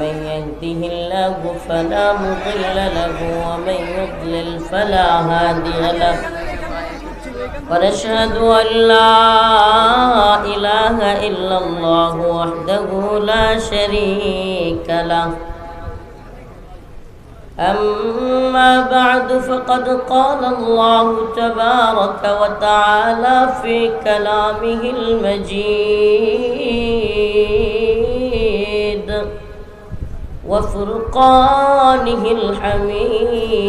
من يهده الله فلا مضل له ومن يضلل فلا هادي له. ونشهد أن لا إله إلا الله وحده لا شريك له. أما بعد فقد قال الله تبارك وتعالى في كلامه المجيد. وفرقانه الحميد.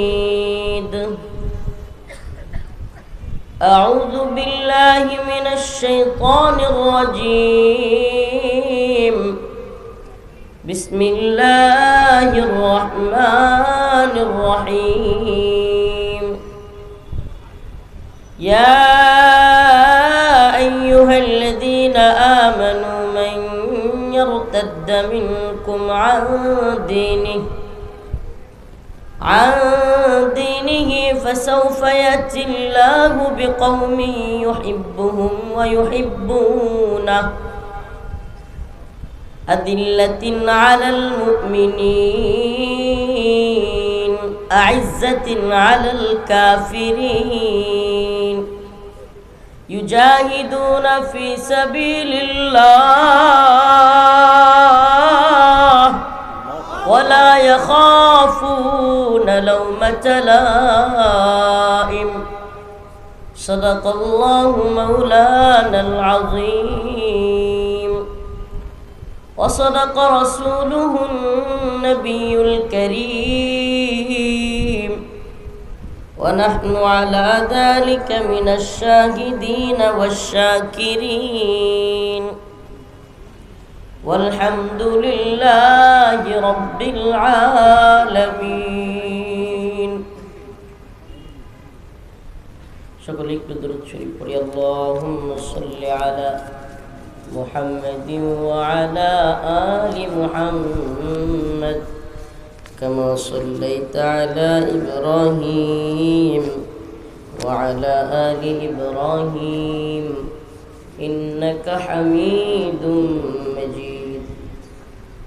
أعوذ بالله من الشيطان الرجيم. بسم الله الرحمن الرحيم. يا أيها الذين آمنوا من يرتد منكم عن دينه عن دينه فسوف يأتي الله بقوم يحبهم ويحبونه. أذلة على المؤمنين أعزة على الكافرين. يجاهدون في سبيل الله. ولا يخافون لومة لائم. صدق الله مولانا العظيم. وصدق رسوله النبي الكريم. ونحن على ذلك من الشاهدين والشاكرين. والحمد لله رب العالمين. شكرا بدرود شريف. قولي اللهم صل على محمد وعلى آل محمد كما صليت على إبراهيم وعلى آل إبراهيم إنك حميد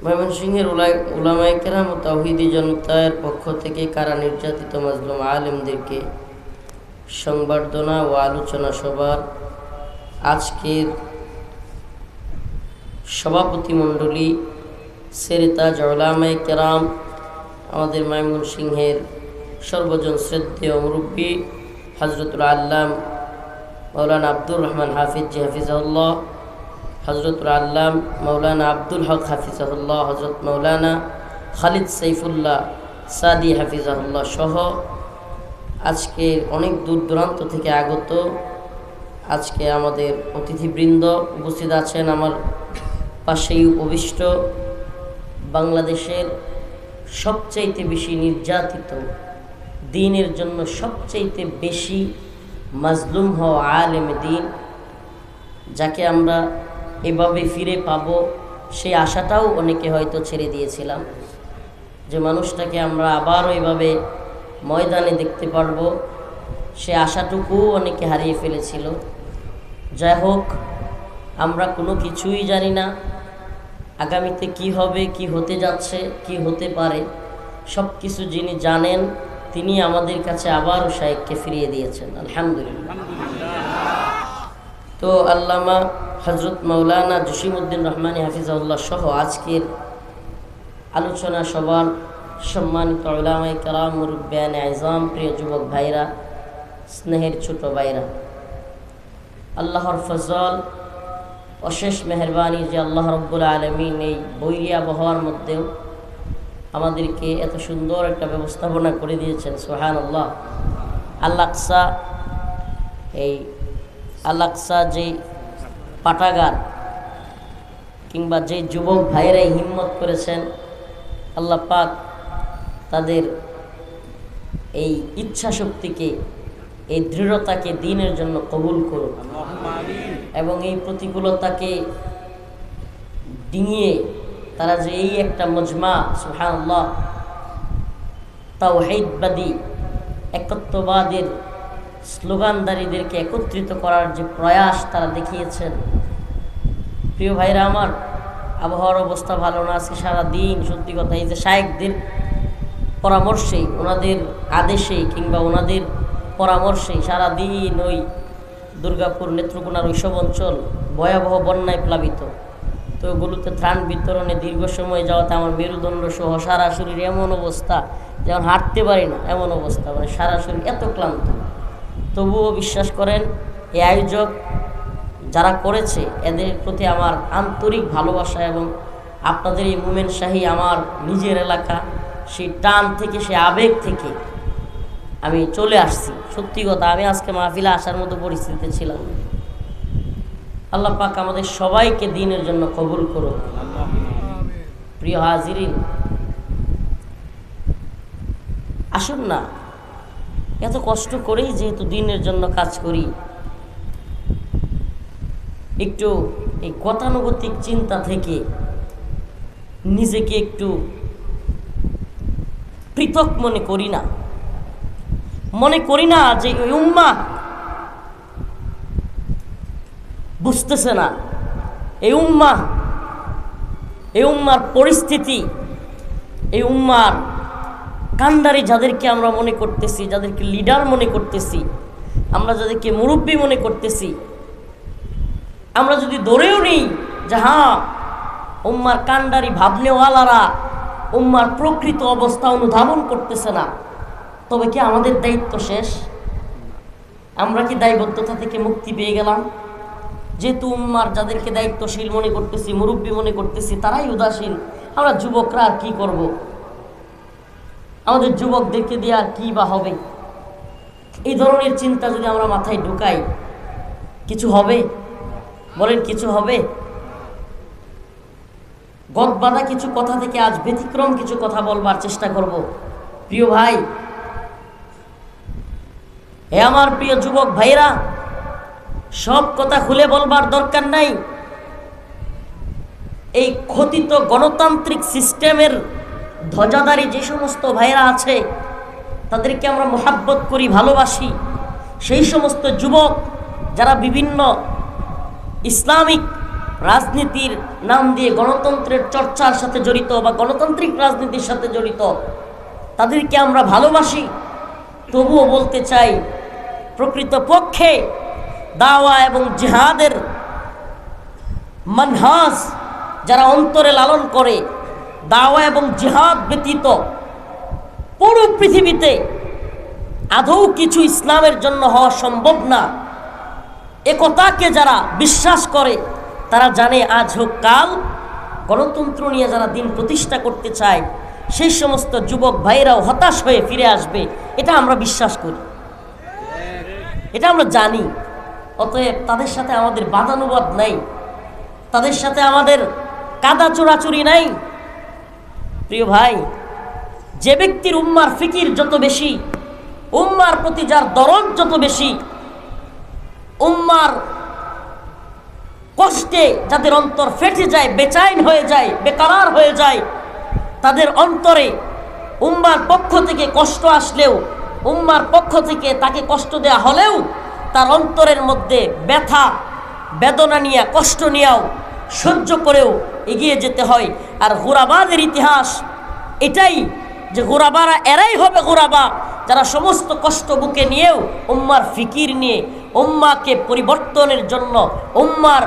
ময়মনসিংহের উলামায় কেরাম ও তাহিদি জনতার পক্ষ থেকে কারা নির্যাতিত মাজলুম আলেমদেরকে সংবর্ধনা ও আলোচনা সভার আজকের সভাপতি মণ্ডলী সেরেতা জলামায় কেরাম আমাদের মাইমুন সিংহের সর্বজন শ্রদ্ধেয় মুরব্বী হজরতুল আল্লাম মৌলানা আব্দুর রহমান হাফিজ জি হাফিজাউল্লাহ হজরতুল আল্লাম মৌলানা আব্দুল হক হাফিজাহুল্লাহ হজরত মৌলানা খালিদ সাইফুল্লাহ সাদি হাফিজাহুল্লাহ সহ আজকে অনেক দূর দূরান্ত থেকে আগত আজকে আমাদের অতিথিবৃন্দ উপস্থিত আছেন আমার পাশেই উপবিষ্ট বাংলাদেশের সবচাইতে বেশি নির্যাতিত, দিনের জন্য সবচাইতে বেশি মাজলুম হওয়া আলেম দিন, যাকে আমরা এভাবে ফিরে পাব, সেই আশাটাও অনেকে হয়তো ছেড়ে দিয়েছিলাম। যে মানুষটাকে আমরা আবারও এভাবে ময়দানে দেখতে পারব, সে আশাটুকু অনেকে হারিয়ে ফেলেছিল। যাই হোক, আমরা কোনো কিছুই জানি না, আগামীতে কি হবে, কি হতে যাচ্ছে, কি হতে পারে সব কিছু যিনি জানেন, তিনি আমাদের কাছে আবারও শাহেককে ফিরিয়ে দিয়েছেন, আলহামদুলিল্লাহ। তো আল্লামা হজরত মৌলানা জসিমউদ্দিন রহমানী হাফিজাউল্লাহ সহ আজকের আলোচনা সবার সম্মানিত ওলামাই কালাম মুরব্বান আজম প্রিয় যুবক ভাইরা, স্নেহের ছোট ভাইরা। আল্লাহর ফজল, অশেষ মেহরবানি যে আল্লাহ রব্বুল আলমিন এই বৈরী আবহাওয়ার মধ্যেও আমাদেরকে এত সুন্দর একটা ব্যবস্থাপনা করে দিয়েছেন সোহান আল্লাহ আল্লাকসা এই আল্লাকসা যে পাটাগার কিংবা যে যুবক ভাইয়েরাই হিম্মত করেছেন আল্লাহ পাক তাদের এই ইচ্ছা শক্তিকে এই দৃঢ়তাকে দিনের জন্য কবুল করুন এবং এই প্রতিকূলতাকে ডিঙিয়ে তারা যে এই একটা মজমা সুহান তাও তাওহিদবাদী একত্ববাদের স্লোগানদারীদেরকে একত্রিত করার যে প্রয়াস তারা দেখিয়েছেন। প্রিয় ভাইরা আমার, আবহাওয়ার অবস্থা ভালো না, আজকে সারাদিন সত্যি কথা এই যে শায়েকদের পরামর্শেই, ওনাদের আদেশে কিংবা ওনাদের পরামর্শেই সারাদিন ওই দুর্গাপুর নেত্রকোনার ওইসব অঞ্চল ভয়াবহ বন্যায় প্লাবিত। তো ওগুলোতে ত্রাণ বিতরণে দীর্ঘ সময় যাওয়াতে আমার মেরুদণ্ড সহ সারা শরীর এমন অবস্থা যেমন হাঁটতে পারি না, এমন অবস্থা। মানে সারা শরীর এত ক্লান্ত। তবুও বিশ্বাস করেন, এই আয়োজক যারা করেছে, এদের প্রতি আমার আন্তরিক ভালোবাসা এবং আপনাদের এই মুমেন শাহী আমার নিজের এলাকা, সেই টান থেকে, সেই আবেগ থেকে আমি চলে আসছি সত্যি কথা, আমি আজকে মাহফিলে আসার মতো পরিস্থিতিতে ছিলাম। আল্লাহ পাক আমাদের সবাইকে দিনের জন্য কবুল করুন প্রিয় হাজিরিন, আসুন না এত কষ্ট করেই যেহেতু দিনের জন্য কাজ করি, একটু এই গতানুগতিক চিন্তা থেকে নিজেকে একটু পৃথক মনে করি না। মনে করি না যে উম্মা বুঝতেছে না, এই উম্মা, এই উম্মার পরিস্থিতি, এই উম্মার কান্ডারি যাদেরকে আমরা মনে করতেছি, যাদেরকে লিডার মনে করতেছি, আমরা যাদেরকে মুরব্বী মনে করতেছি, আমরা যদি ধরেও নিই যে হ্যাঁ উম্মার কান্ডারি ভাবনেওয়ালারা উম্মার প্রকৃত অবস্থা অনুধাবন করতেছে না, তবে কি আমাদের দায়িত্ব শেষ আমরা কি দায়বদ্ধতা থেকে মুক্তি পেয়ে গেলাম যেহেতু উম্মার যাদেরকে দায়িত্বশীল মনে করতেছি, মুরব্বী মনে করতেছি, তারাই উদাসীন, আমরা যুবকরা আর কী করব। আমাদের যুবকদেরকে দিয়ে আর কি বা হবে? এই ধরনের চিন্তা যদি আমরা মাথায় ঢুকাই, কিছু হবে? বলেন, কিছু হবে? গদবাধা কিছু কথা থেকে আজ ব্যতিক্রম কিছু কথা বলবার চেষ্টা করব। প্রিয় ভাই, হে আমার প্রিয় যুবক ভাইরা সব কথা খুলে বলবার দরকার নাই। এই ক্ষতিত গণতান্ত্রিক সিস্টেমের ধ্বজাধারী যে সমস্ত ভাইরা আছে, তাদেরকে আমরা মোহাব্বত করি, ভালোবাসি। সেই সমস্ত যুবক যারা বিভিন্ন ইসলামিক রাজনীতির নাম দিয়ে গণতন্ত্রের চর্চার সাথে জড়িত বা গণতান্ত্রিক রাজনীতির সাথে জড়িত, তাদেরকে আমরা ভালোবাসি। তবুও বলতে চাই, প্রকৃতপক্ষে দাওয়া এবং জেহাদের মানহাজ যারা অন্তরে লালন করে দাওয়া এবং জিহাদ ব্যতীত পুরো পৃথিবীতে আদৌ কিছু ইসলামের জন্য হওয়া সম্ভব না। একতাকে যারা বিশ্বাস করে, তারা জানে আজ হোক কাল। গণতন্ত্র নিয়ে যারা দিন প্রতিষ্ঠা করতে চায়, সেই সমস্ত যুবক ভাইরাও হতাশ হয়ে ফিরে আসবে, এটা আমরা বিশ্বাস করি। এটা আমরা জানি। অতএব তাদের সাথে আমাদের বাদানুবাদ নাই। তাদের সাথে আমাদের কাদা চোরাচুরি নাই। প্রিয় ভাই, যে ব্যক্তির উম্মার ফিকির যত বেশি, উম্মার প্রতি যার দরদ যত বেশি, উম্মার কষ্টে যাদের অন্তর ফেটে যায়, বেচাইন হয়ে যায়, বেকারার হয়ে যায়, তাদের অন্তরে উম্মার পক্ষ থেকে কষ্ট আসলেও, উম্মার পক্ষ থেকে তাকে কষ্ট দেয়া হলেও, তার অন্তরের মধ্যে ব্যথা, বেদনা নিয়ে, কষ্ট নিয়েও সহ্য করেও এগিয়ে যেতে হয়। আর গোরাবাদের ইতিহাস এটাই যে গোরাবারা, এরাই হবে গোরাবা। যারা সমস্ত কষ্ট বুকে নিয়েও উম্মার ফিকির নিয়ে, উম্মাকে পরিবর্তনের জন্য, উম্মার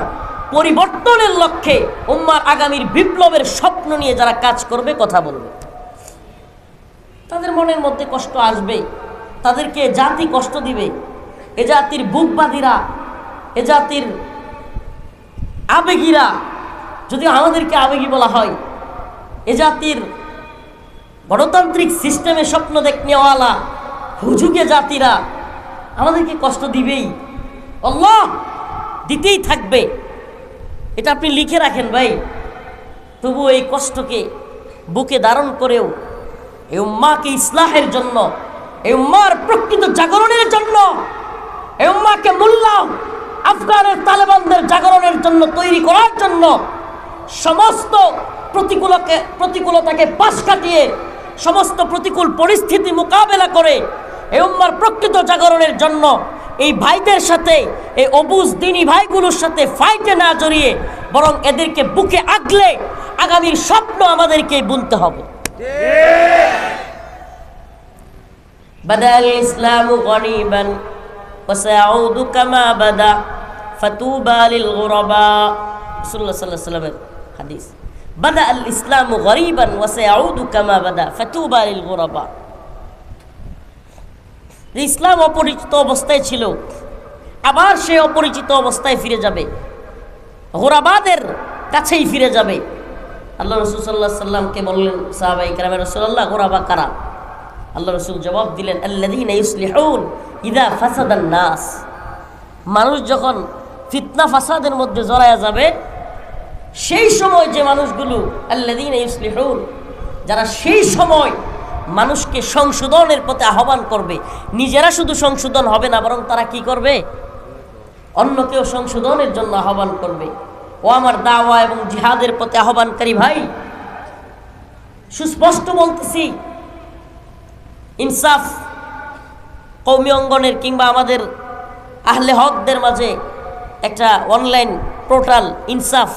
পরিবর্তনের লক্ষ্যে, উম্মার আগামীর বিপ্লবের স্বপ্ন নিয়ে যারা কাজ করবে, কথা বলবে। তাদের মনের মধ্যে কষ্ট আসবে। তাদেরকে জাতি কষ্ট দিবে। এ জাতির বুকবাদীরা, এ জাতির আবেগীরা যদি আমাদেরকে আবেগী বলা হয়, এ জাতির গণতান্ত্রিক সিস্টেমে স্বপ্ন দেখনেওয়ালা, হুজুগে জাতিরা আমাদেরকে কষ্ট দিবেই। অল্লাহ দিতেই থাকবে। এটা আপনি লিখে রাখেন ভাই। তবু এই কষ্টকে বুকে ধারণ করেও এই উম্মাকে ইসলাহের জন্য, এই উম্মার প্রকৃত জাগরণের জন্য, এই উম্মাকে মূল্য আফগানের তালেবানদের জাগরণের জন্য তৈরি করার জন্য সমস্ত প্রতিকূলকে প্রতিকূলতাকে পাশ কাটিয়ে সমস্ত প্রতিকূল পরিস্থিতি মোকাবেলা করে এই উম্মার প্রকৃত জাগরণের জন্য এই ভাইদের সাথে এই অবুজ দিনী ভাইগুলোর সাথে ফাইটে না জড়িয়ে বরং এদেরকে বুকে আগলে আগামীর স্বপ্ন আমাদেরকে বুনতে হবে بدأ الإسلام غريبا وسيعود كما بدأ فتوبى للغرباء رسول الله صلى الله عليه وسلم হাদিস। বাদা আল ইসলাম গরিবান ওয়াসে আউদু কামা বাদা, ফাতুবা আল গোরাবা। ইসলাম অপরিচিত অবস্থায় ছিল, আবার সে অপরিচিত অবস্থায় ফিরে যাবে। হোরাবাদের কাছেই ফিরে যাবে। আল্লাহ রসুল সাল্লাহ সাল্লামকে বললেন সাহাবাই কালামের রসুল্লাহ হোরাবা কারা? আল্লাহ রসুল জবাব দিলেন আল্লাহন ইদা ফাসাদান নাস। মানুষ যখন ফিতনা, ফাসাদের মধ্যে জড়ায়া যাবে সেই সময় যে মানুষগুলো আল্লাদিন ইউসলিহুন, যারা সেই সময় মানুষকে সংশোধনের পথে আহ্বান করবে, নিজেরা শুধু সংশোধন হবে না, বরং তারা কি করবে? অন্যকেও সংশোধনের জন্য আহ্বান করবে। ও আমার দাওয়া এবং জিহাদের পথে আহ্বানকারী ভাই, সুস্পষ্ট বলতেছি, ইনসাফ কৌমি অঙ্গনের কিংবা আমাদের আহলে হকদের মাঝে একটা অনলাইন পোর্টাল ইনসাফ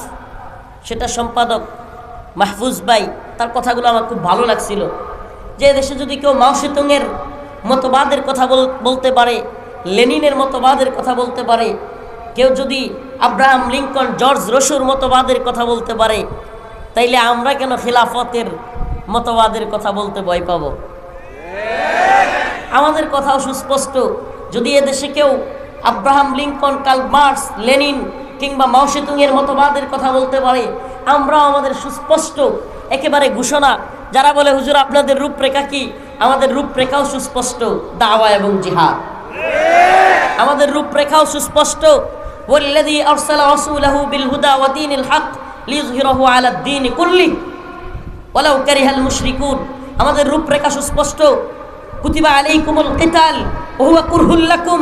সেটা সম্পাদক মাহফুজ ভাই, তার কথাগুলো আমার খুব ভালো লাগছিল। যে দেশে যদি কেউ মাওসেতুংয়ের মতবাদের কথা বল- বলতে পারে, লেনিনের মতবাদের কথা বলতে পারে, কেউ যদি আব্রাহাম লিঙ্কন, জর্জ রসুর মতবাদের কথা বলতে পারে, তাইলে আমরা কেন খিলাফতের মতবাদের কথা বলতে ভয় পাবো? আমাদের কথাও সুস্পষ্ট। যদি এদেশে কেউ Abraham Lincoln Karl Marx, Lenin কিংবা মাওসেতুংয়ের মতবাদের কথা বলতে পারে আমরাও আমাদের সুস্পষ্ট একেবারে ঘোষণা যারা বলে হুজুর আপনাদের রূপরেখা কি আমাদের রূপরেখাও সুস্পষ্ট দাওয়া এবং জিহাদ আমাদের রূপরেখাও সুস্পষ্ট والذي أرسل رسوله بالهدى ودين الحق ليظهره على الدين كله ولو كره المشركون আমাদের রূপরেখা সুস্পষ্ট কুতিবা আলাইকুমুল কিতাল ওহুয়া কুরহুল লাকুম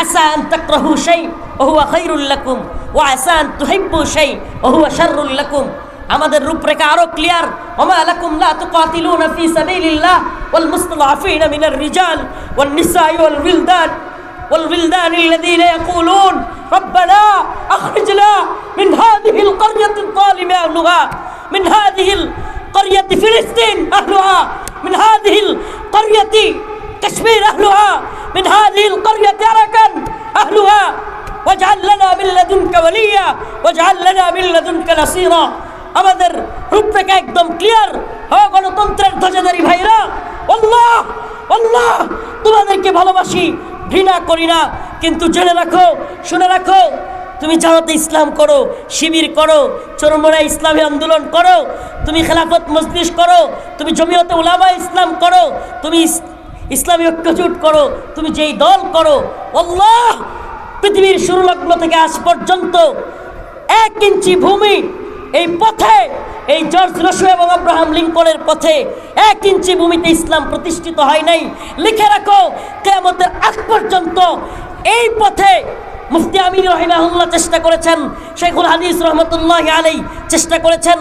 আসা আন তাকরাহু শাই ওহুয়া খাইরুল লাকুম ওয়া আসা আন তুহিব্বু শাই ওহুয়া শাররুল লাকুম আমাদের রূপরেখা আরো ক্লিয়ার ওমা লাকুম লা তুকাতিলুনা ফি সাবিলিল্লাহ ওয়াল মুস্তাদআফিনা মিনার রিজাল ওয়ান নিসাই ওয়াল উইলদান والولدان الذين يقولون ربنا أخرجنا من هذه القرية الظالمة أهلها من هذه القرية فلسطين أهلها من هذه القرية كشمير أهلها من هذه القرية أركن أهلها واجعل لنا من لدنك وليا واجعل لنا من لدنك نصيرا আমাদের রূপরেখা একদম ক্লিয়ার হ গণতন্ত্রের ধ্বজাধারী ভাইরা আল্লাহ আল্লাহ তোমাদেরকে ভালোবাসি ঘৃণা করি না কিন্তু জেনে রাখো শুনে রাখো তুমি জামাতে ইসলাম করো শিবির করো চরমরা ইসলামী আন্দোলন করো তুমি খেলাফত মজলিস করো তুমি জমিয়তে উলামা ইসলাম করো তুমি ইস- ইসলামী ঐক্যজোট করো, তুমি যেই দল করো, আল্লাহ, পৃথিবীর শুরু লগ্ন থেকে আজ পর্যন্ত এক ইঞ্চি ভূমি এই পথে, এই জর্জ রসু এবং আব্রাহাম লিঙ্কনের পথে এক ইঞ্চি ভূমিতে ইসলাম প্রতিষ্ঠিত হয় নাই। লিখে রাখো, কেয়ামতের আগ পর্যন্ত এই পথে মুফতি আমির রহিমাহুল্লাহ চেষ্টা করেছেন, শেখুল হাদিস রহমতুল্লাহ আলাই চেষ্টা করেছেন,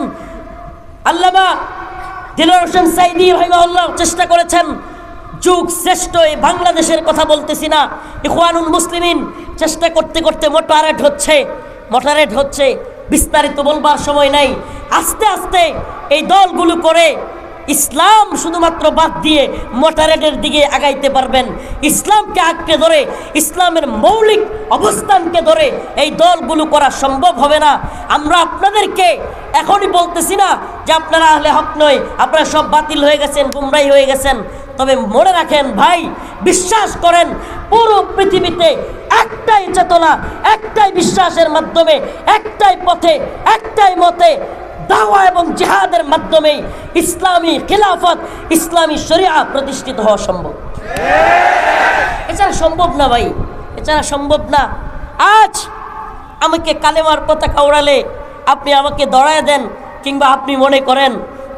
আল্লামা দিলর হোসেন সাইদি রহিমাহুল্লাহ চেষ্টা করেছেন যুগ শ্রেষ্ঠ এই বাংলাদেশের কথা বলতেছি না। ইখওয়ানুল মুসলিমিন চেষ্টা করতে করতে মোটারেট হচ্ছে। মোটারেট হচ্ছে, বিস্তারিত বলবার সময় নাই। আস্তে আস্তে এই দলগুলো করে ইসলাম শুধুমাত্র বাদ দিয়ে মোটারেটের দিকে আগাইতে পারবেন। ইসলামকে আঁকড়ে ধরে, ইসলামের মৌলিক অবস্থানকে ধরে এই দলগুলো করা সম্ভব হবে না। আমরা আপনাদেরকে এখনই বলতেছি না যে আপনারা আহলে হক নয়, আপনারা সব বাতিল হয়ে গেছেন গুমরাই হয়ে গেছেন। তবে মনে রাখেন ভাই, বিশ্বাস করেন, পুরো পৃথিবীতে একটাই চেতনা, একটাই বিশ্বাসের মাধ্যমে, একটাই পথে, একটাই মতে দাওয়া এবং জিহাদের মাধ্যমেই ইসলামী খিলাফত, ইসলামী শরিয়া প্রতিষ্ঠিত হওয়া সম্ভব। এছাড়া সম্ভব না ভাই, এছাড়া সম্ভব না। আজ আমাকে কালেমার পতাকা ওড়ালে আপনি আমাকে দড়ায় দেন কিংবা আপনি মনে করেন,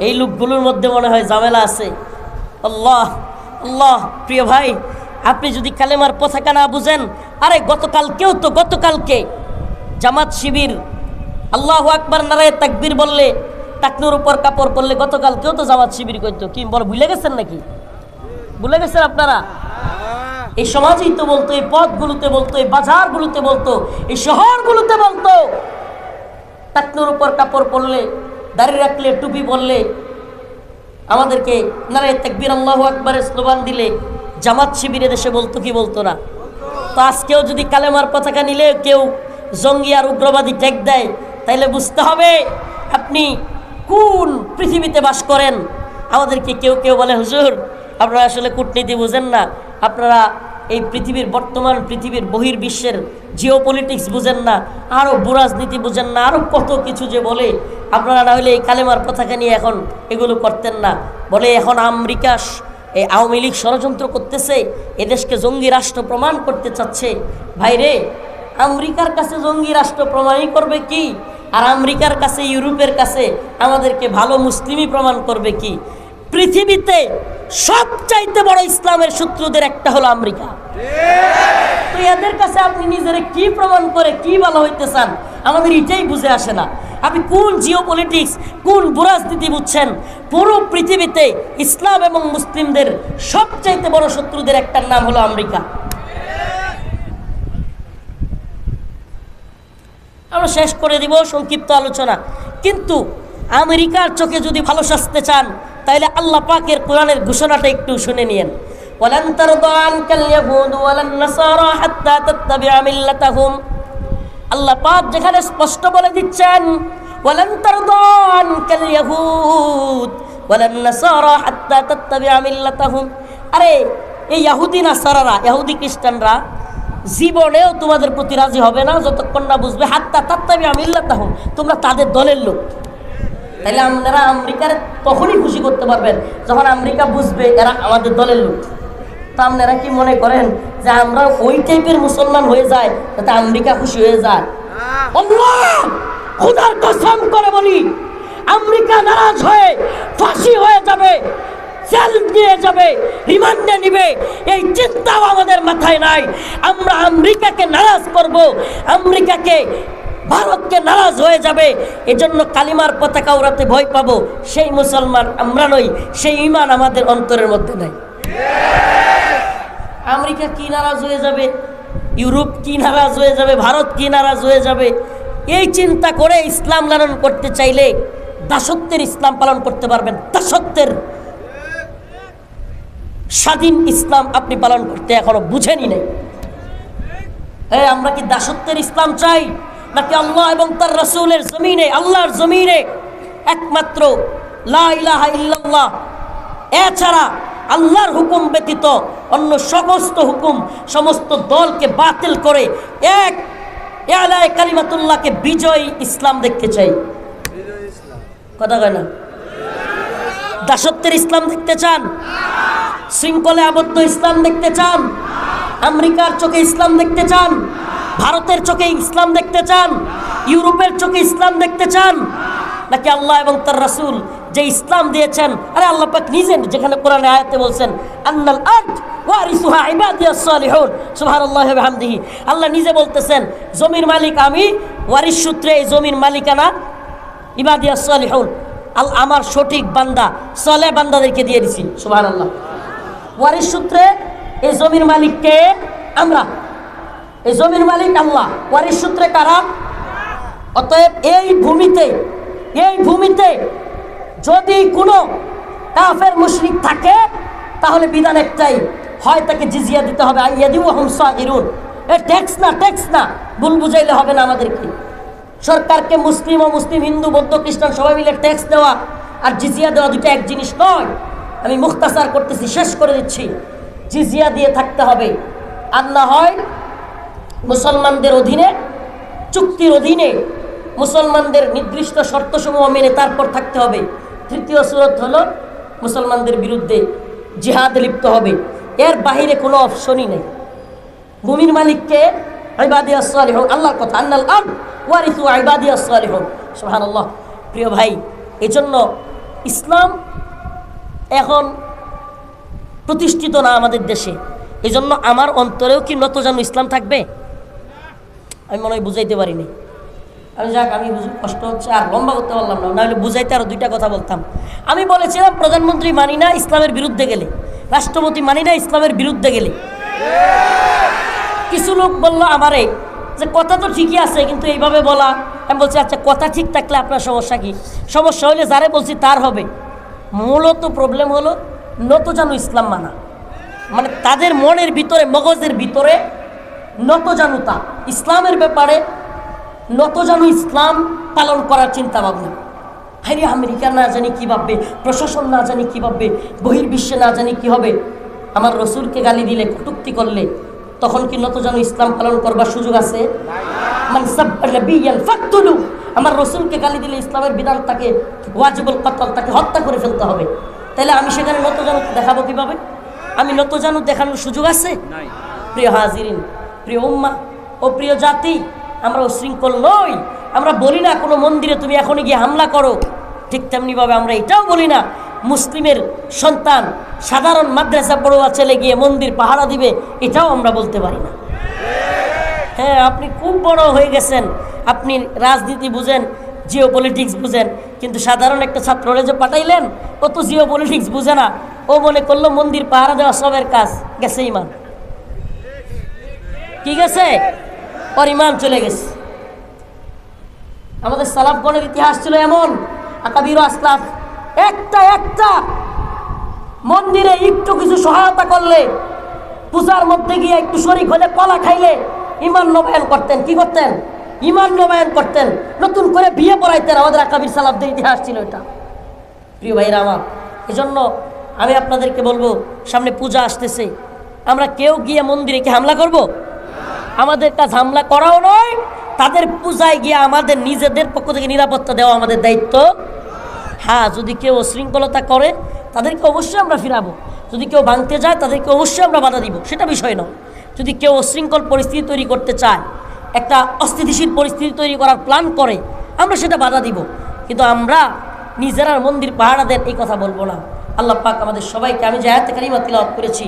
এই লোকগুলোর মধ্যে মনে হয় ঝামেলা আছে। আল্লাহ আল্লাহ, প্রিয় ভাই, আপনি যদি কালেমার পতাকা না বুঝেন, আরে গতকালকেও তো গতকালকে জামাত শিবির আল্লাহ আকবার নারায় তাকবির বললে, টাকনুর উপর কাপড় পরলে গতকালকেও তো জামাত শিবির করতো? কি বল, ভুলে গেছেন নাকি? ভুলে গেছেন আপনারা? এই সমাজেই তো বলতো, এই পথগুলোতে বলতো, এই বাজারগুলোতে বলতো, এই শহরগুলোতে বলতো। টাকনুর উপর কাপড় পরলে, দাড়ি রাখলে, টুপি পরলে, আমাদেরকে নারায় তাকবির আল্লাহ আকবরের স্লোগান দিলে, জামাত শিবিরে দেশে বলতো কি বলতো না? তো আজকেও যদি কালেমার পতাকা নিলে কেউ জঙ্গি আর উগ্রবাদী টেক দেয় তাইলে বুঝতে হবে, আপনি কোন পৃথিবীতে বাস করেন? আমাদেরকে কেউ কেউ বলে, হুজুর, আপনারা আসলে কূটনীতি বুঝেন না। আপনারা এই পৃথিবীর বর্তমান পৃথিবীর বহির্বিশ্বের জিও পলিটিক্স বুঝেন না। আরও বুরাজনীতি বুঝেন না। আরও কত কিছু যে বলে। আপনারা না হলে এই কালেমার পতাকা নিয়ে এখন এগুলো করতেন না। বলে, এখন আমেরিকা এই আওয়ামী লীগ ষড়যন্ত্র করতেছে। এদেশকে জঙ্গি রাষ্ট্র প্রমাণ করতে চাচ্ছে। ভাইরে, আমেরিকার কাছে জঙ্গি রাষ্ট্র প্রমাণই করবে কি? আর আমেরিকার কাছে, ইউরোপের কাছে আমাদেরকে ভালো মুসলিমই প্রমাণ করবে কি? পৃথিবীতে সবচাইতে বড় ইসলামের শত্রুদের একটা হলো আমেরিকা। তো এদের কাছে আপনি নিজের কি প্রমাণ করে কি ভালো হইতে চান, আমাদের এটাই বুঝে আসে না। আপনি কোন জিও পলিটিক্স কোন বুরাজনীতি বুঝছেন? পুরো পৃথিবীতে ইসলাম এবং মুসলিমদের সবচাইতে বড় শত্রুদের একটার নাম হলো আমেরিকা। আমরা শেষ করে দিব সংক্ষিপ্ত আলোচনা কিন্তু আমেরিকার চোখে যদি ভালো সাজতে চান তাহলে আল্লাহ পাকের কোরআনের ঘোষণাটা একটু শুনে নিয়েন ولن ترضى عنك اليهود ولا النصارى حتى تتبع ملتهم আল্লাহ পাক যেখানে স্পষ্ট বলে দিচ্ছেন ولن ترضى عنك اليهود ولا النصارى حتى تتبع ملتهم আরে এই ইহুদি নাসারারা ইহুদি খ্রিস্টানরা জীবনেও তোমাদের প্রতি রাজি হবে না, যতক্ষণ না বুঝবে, হাত্তা তাত্তাবি আমিল্লাতাহুম তোমরা তাদের দলের লোক। তাহলে আপনারা আমেরিকার তখনই খুশি করতে পারবেন, যখন আমেরিকা বুঝবে এরা আমাদের দলের লোক। তা আপনারা কি মনে করেন যে আমরা ওই টাইপের মুসলমান হয়ে যায় যাতে আমেরিকা খুশি হয়ে যায়? খুদার কসম করে বলি, আমেরিকা নারাজ হয়ে, ফাঁসি হয়ে যাবে। জেল নিয়ে যাবে, রিমান্ডে নিবে। এই চিন্তাও আমাদের মাথায় নাই। আমরা আমেরিকাকে নারাজ করব, আমেরিকাকে, ভারতকে নারাজ হয়ে যাবে। এজন্য কালিমার পতাকা উড়াতে ভয় পাবো। সেই মুসলমান আমরা নই, সেই ইমান আমাদের অন্তরের মধ্যে নাই। আমেরিকা কি নারাজ হয়ে যাবে? ইউরোপ কি নারাজ হয়ে যাবে? ভারত কি নারাজ হয়ে যাবে? এই চিন্তা করে ইসলাম লালন করতে চাইলে দাসত্বের ইসলাম পালন করতে পারবেন। দাসত্বের স্বাধীন ইসলাম আপনি পালন করতে এখনও বুঝেনি নেই। হ্যাঁ আমরা কি দাসত্বের ইসলাম চাই? নাকি আল্লাহ এবং তার রসুলের জমিনে, আল্লাহর জমিনে একমাত্র লা ইলাহা ইল্লাল্লাহ এছাড়া আল্লাহর হুকুম ব্যতীত অন্য সমস্ত হুকুম, সমস্ত দলকে বাতিল করে এক এলায় কালিমাতুল্লাহকে বিজয় ইসলাম দেখতে চাই। কথা কয় না? দাসত্বের ইসলাম দেখতে চান? শৃঙ্খলে আবদ্ধ ইসলাম দেখতে চান? আমেরিকার চোখে ইসলাম দেখতে চান? ভারতের চোখে ইসলাম দেখতে চান? ইউরোপের চোখে ইসলাম দেখতে চান? নাকি আল্লাহ এবং তার রাসূল যে ইসলাম দিয়েছেন, আরে আল্লাহ পাক নিজে যেখানে কোরআনে আয়াতে বলছেন, আন্নাল বিহামদিহি। আল্লাহ নিজে বলতেছেন, জমির মালিক আমি, ওয়ারিস সূত্রে এই জমির মালিকানা ইবাদিয়াস আল, আমার সঠিক বান্দা, সলে বান্দাদেরকে দিয়ে দিছি। সুবহানাল্লাহ। ওয়ারিস সূত্রে এই জমির মালিককে আমরা। এই জমির মালিক আল্লাহ। ওয়ারিস সূত্রে কারা? অতএব এই ভূমিতে এই ভূমিতে যদি কোনো কাফের মুশরিক থাকে, তাহলে বিধান একটাই, হয় তাকে জিজিয়া দিতে হবে। আইয়া দিব হমসা ইরুন এ ট্যাক্স না ট্যাক্স না, ভুল বুঝাইলে হবে না আমাদেরকে। সরকারকে মুসলিম ও মুসলিম হিন্দু, বৌদ্ধ, খ্রিস্টান সবাই মিলে ট্যাক্স দেওয়া আর জিজিয়া দেওয়া দুটো এক জিনিস নয়। আমি মুখতাসার করতেছি, শেষ করে দিচ্ছি। জিজিয়া দিয়ে থাকতে হবে। আর না হয় মুসলমানদের অধীনে, চুক্তির অধীনে মুসলমানদের নির্দিষ্ট শর্তসমূহ মেনে তারপর থাকতে হবে। তৃতীয় সুরত হলো মুসলমানদের বিরুদ্ধে জিহাদ লিপ্ত হবে। এর বাহিরে কোনো অপশনই নেই। ভূমির মালিককে আইবাদিয়া সালিহুন আল্লাহর কথা, আন্নাল আরদ ওয়ারিসু আইবাদিয়া সালিহুন সুবহানাল্লাহ। প্রিয় ভাই, এজন্য ইসলাম এখন প্রতিষ্ঠিত না আমাদের দেশে। এই জন্য আমার অন্তরেও কি নত যেন ইসলাম থাকবে? আমি মনে হয় বুঝাইতে পারিনি। আমি যাক, আমি কষ্ট হচ্ছে, আর লম্বা করতে পারলাম না। নাহলে বুঝাইতে আরও দুইটা কথা বলতাম। আমি বলেছিলাম, প্রধানমন্ত্রী মানি না ইসলামের বিরুদ্ধে গেলে। রাষ্ট্রপতি মানি না ইসলামের বিরুদ্ধে গেলে। কিছু লোক বলল আমারে যে, কথা তো ঠিকই আছে, কিন্তু এইভাবে বলা। আমি বলছি আচ্ছা কথা ঠিক থাকলে আপনার সমস্যা কি? সমস্যা হলে যারে বলছি তার হবে। মূলত প্রবলেম হলো নত যেন ইসলাম মানা। মানে তাদের মনের ভিতরে, মগজের ভিতরে নত জানুতা ইসলামের ব্যাপারে নত জানু ইসলাম পালন করার চিন্তা ভাবনা হাইরে আমেরিকা না জানি কী ভাববে, প্রশাসন না জানি কী ভাববে, বহির্বিশ্বে না জানি কী হবে। আমার রসুলকে গালি দিলে, কটুক্তি করলে, তখন কি নত জানু ইসলাম পালন করবার সুযোগ আছে মান সাব্বা নাবিয়ান ফাকতুলু আমার রসুলকে গালি দিলে ইসলামের বিধান তাকে ওয়াজিবুল কতল তাকে হত্যা করে ফেলতে হবে। তাহলে আমি সেখানে নত জানু দেখাবো কীভাবে? আমি নত জানু দেখানোর সুযোগ আছে? প্রিয় হাজিরিন প্রিয় উম্মা ও প্রিয় জাতি আমরা উশৃঙ্খল নই। আমরা বলি না কোনো মন্দিরে তুমি এখনই গিয়ে হামলা করো। ঠিক তেমনিভাবে আমরা এটাও বলি না। মুসলিমের সন্তান সাধারণ মাদ্রাসা পড়ুয়া ছেলে গিয়ে মন্দির পাহারা দিবে এটাও আমরা বলতে পারি না। হ্যাঁ আপনি খুব বড় হয়ে গেছেন। আপনি রাজনীতি বুঝেন জিও পলিটিক্স বুঝেন, কিন্তু সাধারণ একটা ছাত্ররে যে পাঠাইলেন, ও তো জিও পলিটিক্স বুঝে না। ও মনে করল মন্দির পাহারা দেওয়া সবের কাজ, গেছে ইমান। কি গেছে ওর ইমান চলে গেছে। আমাদের সালাফগণের ইতিহাস ছিল এমন, আকাবির আসলাফ, একটা একটা। মন্দিরে একটু কিছু সহায়তা করলে, পূজার মধ্যে গিয়ে একটু শরিক হলে কলা খাইলে ইমান নবায়ন করতেন, কি করতেন? ইমান নবায়ন করতেন। নতুন করে বিয়ে পড়াইতেন, আমাদের আকাবির সালাফদের ইতিহাস ছিল এটা। প্রিয় ভাইরা আমার, এজন্য আমি আপনাদেরকে বলব, সামনে পূজা আসতেছে। আমরা কেউ গিয়ে মন্দিরে কি হামলা করব। আমাদের কাজ হামলা করাও নয়, তাদের পূজায় গিয়ে আমাদের নিজেদের পক্ষ থেকে নিরাপত্তা দেওয়া আমাদের দায়িত্ব। হ্যাঁ যদি কেউ শৃঙ্খলতা করে, তাদেরকে অবশ্যই আমরা ফিরাবো। যদি কেউ ভাঙতে যায়, তাদেরকে অবশ্যই আমরা বাধা দিব, সেটা বিষয় নয়। যদি কেউ অশৃঙ্খল পরিস্থিতি তৈরি করতে চায়, একটা অস্থিতিশীল পরিস্থিতি তৈরি করার প্ল্যান করে, আমরা সেটা বাধা দিব। কিন্তু আমরা নিজেরা মন্দির পাহারা দেন এই কথা বলব না। আল্লাহ পাক আমাদের সবাইকে, আমি যে আয়াত কারিমা তিলাওয়াত করেছি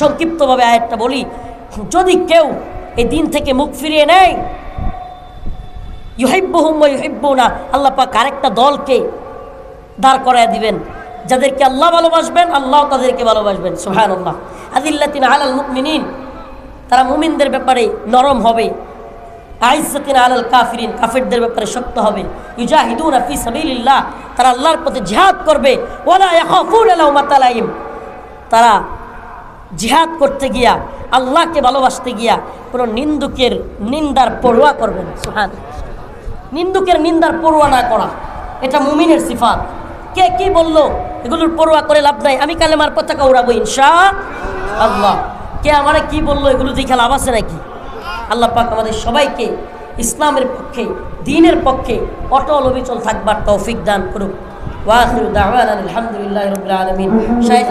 সংক্ষিপ্তভাবে আয়াতটা বলি, যদি কেউ এই দিন থেকে মুখ ফিরিয়ে নেয়, ইউহিব্বুহুম ওয়া ইউহিব্বুনা, আল্লাহ পাক আরেকটা দলকে দাঁড় করায় দিবেন। যাদেরকে আল্লাহ ভালোবাসবেন, আল্লাহ তাদেরকে ভালোবাসবেন। সোহান সুবহানাল্লাহ। আদিল্লাতিন আলাল মুমিনিন। তারা মুমিনদের ব্যাপারে নরম হবে। আইসাতিন আলাল কাফিরিন। কাফিরদের ব্যাপারে শক্ত হবে। ইউজাহিদুনা ফি সাবিলিল্লাহ। তারা আল্লাহর পথে জিহাদ করবে। লাইম তারা জিহাদ করতে গিয়া, আল্লাহকে ভালোবাসতে গিয়া কোনো নিন্দুকের নিন্দার পড়ুয়া করবেন সুহান নিন্দুকের নিন্দার পড়ুয়া না করা। এটা মুমিনের সিফাত। কে কি বলল? এগুলোর পরোয়া করে লাভ নাই। আমি কালেমার পতাকা উড়াবো, ইনশা আল্লাহ। কে আমারে কি বলল, এগুলো দেখে লাভ আছে নাকি? আল্লাহ পাক আমাদের সবাইকে ইসলামের পক্ষে, দিনের পক্ষে অটল অবিচল থাকবার তৌফিক দান করুক। ওয়াখিরু আলহামদুলিল্লাহ রবিল আলমিন। শাইখ